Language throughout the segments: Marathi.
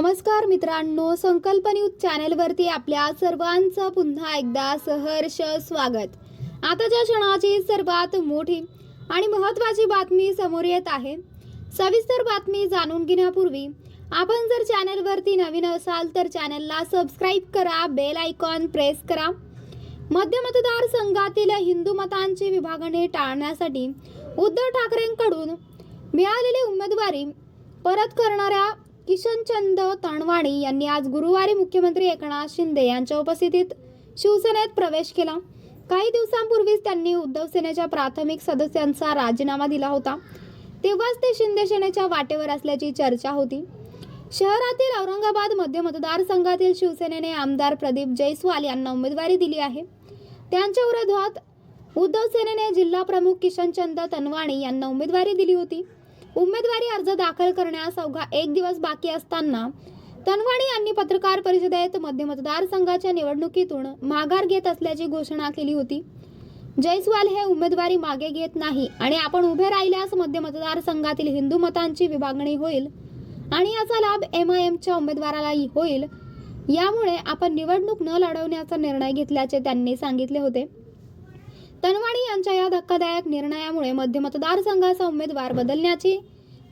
नमस्कार मित्रांनो संकल्प न्यूज चॅनेलवरती आपल्या सर्वांचं पुन्हा एकदा सहर्ष स्वागत. आताच्या क्षणाची सर्वात मोठी आणि महत्त्वाची बातमी समोर येत आहे सविस्तर बातमी जाणून घेण्यापूर्वी आपण जर चॅनलवरती नवीन असाल तर चॅनलला सबस्क्राईब करा बेल आयकॉन प्रेस करा. मध्य मतदारसंघातील हिंदू मतांची विभागणी टाळण्यासाठी उद्धव ठाकरेंकडून मिळालेली उमेदवारी परत करणाऱ्या किशनचंद तणवाणी यांनी आज गुरुवारी मुख्यमंत्री एकनाथ शिंदे यांच्या उपस्थितीत शिवसेनेत प्रवेश केला. काही दिवसांपूर्वीच त्यांनी उद्धव सेनेच्या प्राथमिक सदस्यांचा राजीनामा दिला होता. तेव्हाच ते शिंदे सेनेच्या वाटेवर असल्याची चर्चा होती. शहरातील औरंगाबाद मध्य मतदारसंघातील शिवसेनेने आमदार प्रदीप जयस्वाल यांना उमेदवारी दिली आहे. त्यांच्या विरोधात उद्धव सेनेने जिल्हा प्रमुख किशनचंद तनवाणी यांना उमेदवारी दिली होती. उमेदवारी अर्ज दाखल करण्यास अवघा एक दिवस बाकी असताना तनवाणी यांनी पत्रकार परिषदेत मध्य मतदारसंघाच्या निवडणुकीतून माघार घेत असल्याची घोषणा केली होती. जयस्वाल हे उमेदवारी मागे घेत नाही आणि आपण उभे राहिल्यास मध्य मतदारसंघातील हिंदू मतांची विभागणी होईल आणि याचा लाभ एम आय एमच्या उमेदवारालाही होईल. यामुळे आपण निवडणूक न लढवण्याचा निर्णय घेतल्याचे त्यांनी सांगितले होते. तनवाणी यांच्या या धक्कादायक निर्णयामुळे मध्य मतदारसंघाचा उमेदवार बदलण्याची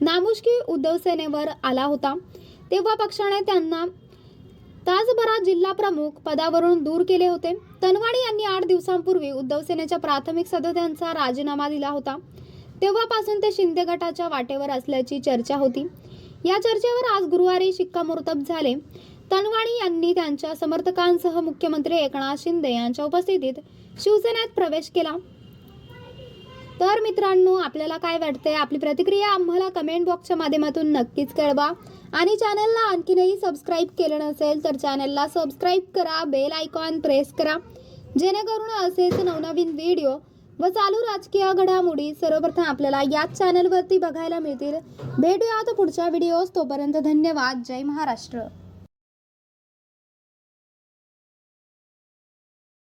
नामुष्की उद्धव सेनेवर आला होता. तेव्हा पक्षाने त्यांना तासभरात जिल्हा प्रमुख पदावरून दूर केले होते. तनवाणी यांनी आठ दिवसांपूर्वी उद्धव सेनेच्या प्राथमिक सदस्यांचा राजीनामा दिला होता. तेव्हापासून ते शिंदे गटाच्या वाटेवर असल्याची चर्चा होती. या चर्चेवर आज गुरुवारी शिक्कामोर्तब झाले. तनवाणी यांनी त्यांच्या समर्थकांसह मुख्यमंत्री एकनाथ शिंदे यांच्या उपस्थितीत शिवसेनेत प्रवेश केला. तर मित्रांनो आपल्याला काय वाटते आपली प्रतिक्रिया आम्हाला कमेंट बॉक्सच्या माध्यमातून नक्कीच कळवा. आणि चॅनलला आणखीनही सबस्क्राईब केलं नसेल तर चॅनलला सबस्क्राईब करा बेल आयकॉन प्रेस करा. जेणेकरून असेच नवनवीन व्हिडिओ व चालू राजकीय घडामोडी सर्वप्रथम आपल्याला याच चॅनलवरती बघायला मिळतील. भेटूया आता पुढच्या व्हिडिओज तोपर्यंत धन्यवाद. जय महाराष्ट्र.